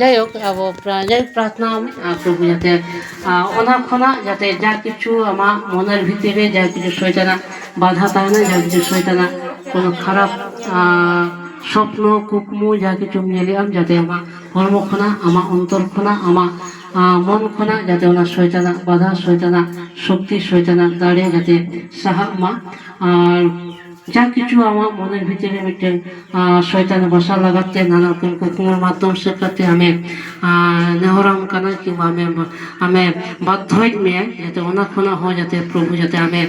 যাই হোক যাই প্রার্থনা প্রভু যাতে ওনা খোনা যাতে যা কিছু আমার মনের ভিতরে যা কিছু শয়তানা বাধা থাকে না যা কিছু শয়তানা কোনো খারাপ স্বপ্ন, কুকমু, যা কিছু মিলিয়াম যাতে আমার কর্ম খোনা আমার অন্তর খোনা আমার মন খোনা যাতে ওনার শয়তানা বাধা, শয়তানা শক্তি শয়তানা দাঁড়িয়ে যাতে সাহা, মা, আর যা কিছু আমার মনের ভিতরে মিটে শয়তানে বসা লাগাতে, নানা রকম কুকুমের মাধ্যম শেখাতে আমি নেহরাম কানা কিংবা আমি আমি বাধ্য মেয়ে যাতে অনাখনা হয় যাতে প্রভু যাতে আমি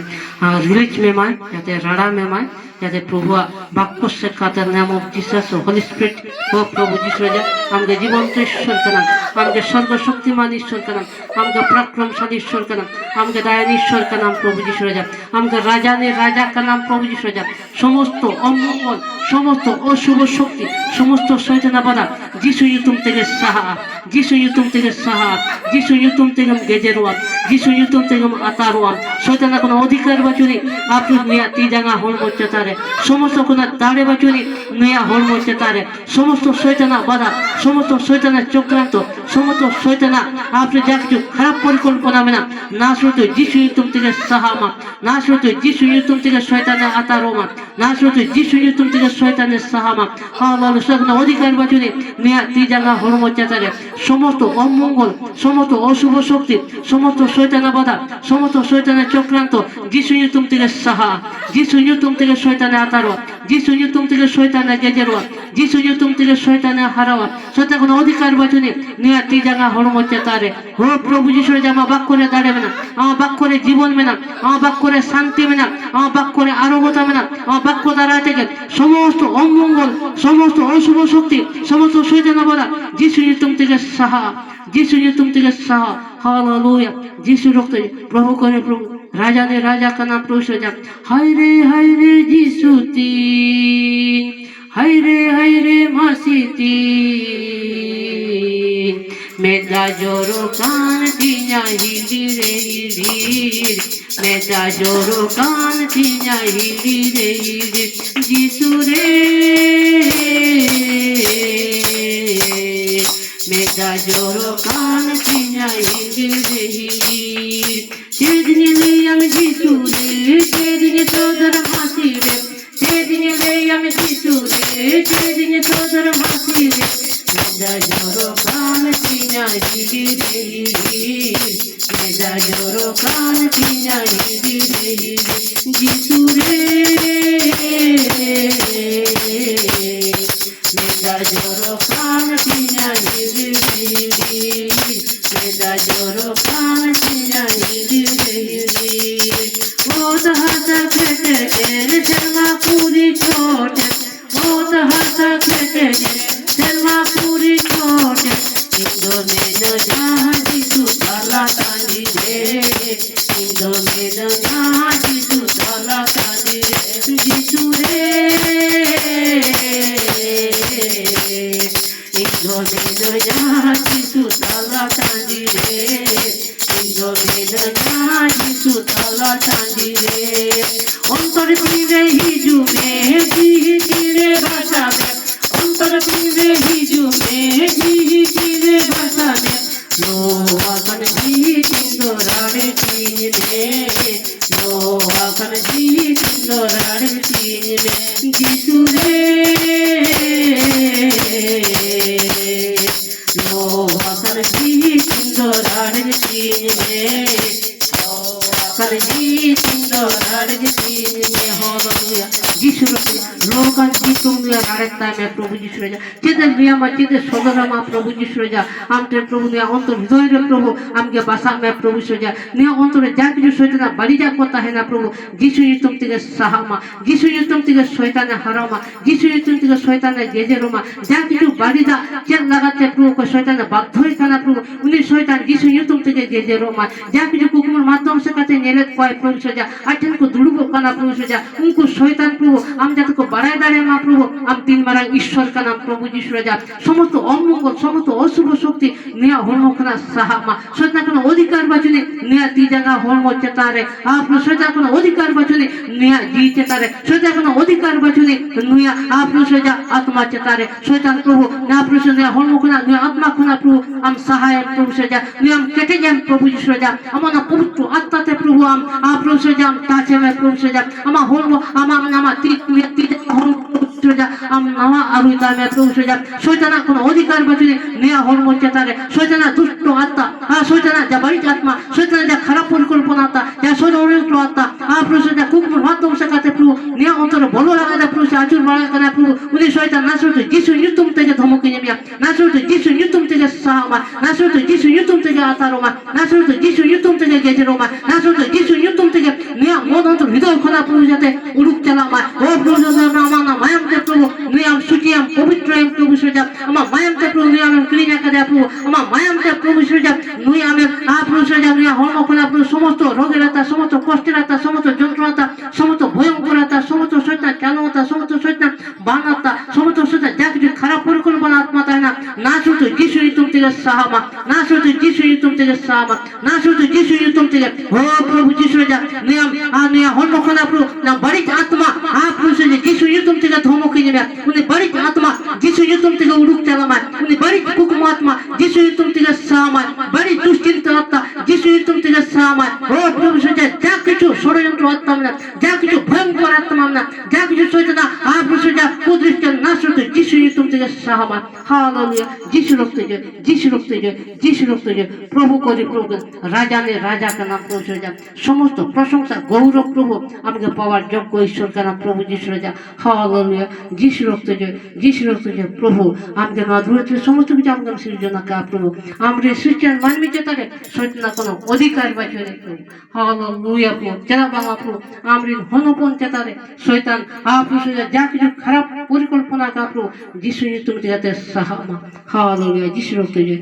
রিলিজ মেমায়, যাতে রাড়া মেমায় যাতে প্রভু বাক্য শেখাতে নাম অফ জিসাস হোলি স্পিরিট ও প্রভু যিশু যা আমাকে জীবন্ত ঈশ্বর কেনাম আমাকে সর্বশক্তিমান ঈশ্বর কেনাম আমাকে পরাক্রমশালী ঈশ্বর কেনাম আমাকে দয়ান ঈশ্বর কেনাম প্রভু যিশু যা আমাকে রাজানে রাজা কেনাম প্রভু যিশু যা সমস্ত অমঙ্গল, সমস্ত অশুভ শক্তি, সমস্ত শয়তানা বাধা, যিশু ইউতুম থেকে সাহা, যিশু ইউতুম থেকে সাহা, যিশু ইউতুম থেকে গেজেরওয়ান যিশু ইউতুম থেকে আতারওয়ান শয়তানা কোনো অধিকার বাচুনি আপনি নিয়া তিজাঙ্গা হল মরছে তারে, সমস্ত কোনা দাঁড়ে বাচুনি নেয়া হর মরছে তারে, সমস্ত সৈতানা বাধা, সমস্ত সৈতানা চক্রান্ত, সমস্ত সৈতানা আপনি যা কিছু খারাপ পরিকল্পনা মেনা, না শুধু যিশু ইউতুম থেকে সাহামা, না শুধু যিশু ইউতুম থেকে শয়তানে আতারোমা না শুধু যিশু ইউতুম থেকে শয়তানের সাহাবা হাওলাল সগনা অধিকার বাচুনি নিয়া তিজাঙ্গা হল হরম তারে সমস্ত অমঙ্গল, সমস্ত অশুভ শক্তি, সমস্ত শয়তানা বাধা, সমস্ত শয়তানের চক্রান্ত যিশু ইউতুম থেকে সাহা যিশু ইউতুম থেকে শয়তানের আতারো যিশু ইউতুম থেকে শয়তানে গেজেরোয়া যিশু ইউতুম থেকে শয়তানে হারাওয়া শয়তান কোনো অধিকার বাচুনি নিয়া তিজাঙ্গা হল মরছে তারে ও প্রভু যিশু যে আমার বাক করে দাঁড়াবে না, আমার বাক করে জীবন মেনা আমার বাক করে শান্তি মেনা আমার বাক করে আরোগ্যতা মেনা আমার বাক্য দ্বারা থেকে সমস্ত অমঙ্গল, সমস্ত অশুভ শক্তি, সমস্ত শৈতানা বলা যিশু ইউতুম থেকে সাহা যিশু ইউতুম থেকে সাহা, হালেলুয়া, যিশু রক্ত প্রভু করে প্রভু। રાજા ને રાજા કના પુરુષોત્તમ હાય રે હાય રે જીસુતી હાય રે હાય રે માસીતી મેદા જોરો કાન થી હિલી રે હિલી મેદા જોરો કાન થી હિલી રે હિલી જીસુ રે મેદા જોરો કાન થી હિલી રે હિલી সেদিনে আমি যিশু রে, সেদিনে তোদের হাসি রে। সেদিনে আমি যিশু রে, সেদিনে তোদের হাসি রে। মেজা জোরো কান তিনা হিলি রে। হিলি মেজা জোরো কান তিনা হিলি রে। হিলি যিশু রে মেজা জোরো কান তিনা হিলি রে। হিলি মেজা জোরো কান ইন্দ্রনীল জানি সুতলা চাঁদি রে ইন্দ্রনীল জানি সুতলা চাঁদি রে অন্তর পিঁড়ে হিজুমে দিহিরে বাসাবে অন্তর পিঁড়ে হিজুমে સહકાંતિ સુંગલા ભારત નામે પ્રભુજી સુરેજા ચેતે નિયામાં ચેતે સદરામાં પ્રભુજી સુરેજા આમતે પ્રભુ ને અંતર હૃદયરે પ્રભુ আমকে বাসা মে প্রভু সুরেজা নিয়ে অন্তরে যা কিছু শৈতানা বাড়ি যা কথা হে না প্রভু, যিশু ইতুম থেকে সাহামা, যিশু ইতুম থেকে শৈতানে হারামা, যিশু ইতুম থেকে শৈতানে গেজে রোমা। যা কিছু বাড়ি দা চেল লাগাতে প্রভু শৈতানে বাধ্য হইতা না প্রভু, উনি শৈতান যিশু ইতুম থেকে গেজে রোমা। যা কিছু কুকুমের মাধ্যম সেখানে নেলে কয় প্রভু সুরেজা আঠেনকু দুড়ুবো কানা প্রভু সুরেজা উনকু শৈতান প্রভু আম যাতে বাড়াই দাঁড়ায় মায়াদারে মা প্রভু আমি তিন মারা ঈশ্বর কানা প্রভু যিশুরা যান সমস্ত অমঙ্গল সমস্ত অশুভ শক্তি নেয়া হরমখনা সাহা মা। সজ্জা কোনো অধিকার বাচনে নেয়া তি জাগা হর্ম চেতারে। আপনি সজ্জা কোনো অধিকার বাচনে নেয়া জি চেতারে। সজ্জা কোনো অধিকার বাচনে নুয়া আপনি সজ্জা আত্মা চেতারে। শয়তান প্রভু না আপনার সজ্জা হর্মখানা নুয়া আত্মা খুনা প্রভু, আম সহায় প্রভু সজা। নিয়ম কেটে যান প্রভু যিশুরা যান আমার না পবিত্র আত্মাতে প্রভু আম। আপনি আপনার সজাম তাছে প্রভু সজাম আমার হর্ম আমার আমার ত্রিক হর্ম সজা, আম নামা আরু দামে প্রভু সজা। শয়তানা কোন অধিকার বাচনে নেয়া হর্ম চেতারে শয়তানা দুষ্ট আত্মা। আ শয়তানা যা বাড়িতে আত্মা। শয়তানা যা খারাপ পরিকল্পনা আত্মা। যা ষড়যন্ত্র আত্মা। আ, প্রভু সজা, কুকুর মাধ্যম শেখাতে প্রভু নেয়া অন্তরে বলো লাগাতে প্রভু আচুর বাড়া কানা প্রভু উনি শয়তান না শুধু যিশু ইউতুম থেকে ধমকে নেমিয়া না শুধু যিশু ইউতুম থেকে সাহামা। না শুধু যিশু ইউতুম থেকে আতারোমা প্রভু যাতে আমার নাম মায়ামতে প্রভু নিয়াম সুচিয়াম পবিত্র এম প্রভু সজা আমার মায়ামতে প্রভু নিয়াম ক্লিনা কাদা প্রভু আমার মায়ামতে প্রভু সজা নুই আমি আ প্রভু সজা নিয়া হর্ম খোলা প্রভু সমস্ত রোগের আত্মা সমস্ত কষ্টের আত্মা সমস্ত যন্ত্রণাতা সমস্ত ভয়ঙ্কর আত্মা সমস্ত শৈতান চালনতা সমস্ত শৈতান বানাতা সমস্ত শৈতান যা কিছু খারাপ পরিকল্পনা আত্মা তাই না। না শুধু যিশু ইতুম থেকে সাহামা না শুধু যিশু ইতুম থেকে সাহামা না শুধু যিশু ইতুম থেকে, ও প্রভু যিশু যা নিয়ম আ, নিয়া হর্ম খোলা প্রভু, না বাড়ি আত্মা, আ, প্রভু সজা যিশু ইতুম থেকে ধমকি নেবে উনি বাড়ি আত্মা, যিশু ইতুম থেকে উড়ুক চালামায় উনি বাড়ি কুকুম আত্মা যিশু ইতুম থেকে সাহামায়। আত্মা যিশু ইতুম থেকে সাহামায় ও প্রভু সজা যা কিছু ষড়যন্ত্র আত্মা আমরা যা কিছু ভয়ঙ্কর আত্মা আমরা যা কিছু শৈতানা আ প্রভু সজা কুদৃষ্ট না শুধু যিশু ইতুম থেকে সাহামায় হালেলুয়া। যিশু রক্ত যে যিশু রক্ত যে যিশু রক্ত যে প্রভু করে প্রভু রাজা নে রাজা কা নাম প্রভু সজা সমস্ত প্রশংসা, গৌরব প্রভু আমাকে পাওয়ার যোগ্য ঈশ্বর কা নাম প্রভু যিশু রাজা হালেলুয়া। যিশু রক্ত যে যিশু রক্ত যে প্রভু আমাকে না দূরে সমস্ত কিছু আমাকে সৃজনা কা প্রভু। আমরা সৃষ্টির মানবী চেতাকে শৈতানা কোনো অধিকার বাঁচিয়ে প্রভু হালেলুয়া প্রভু। চেনা বাংলা প্রভু, আমরা হনপন চেতারে শৈতান আপনি যা কিছু খারাপ পরিকল্পনা কাপড় যিশু তুমি যাতে সাহামা হালেলুয়া যিশু রক্ত যে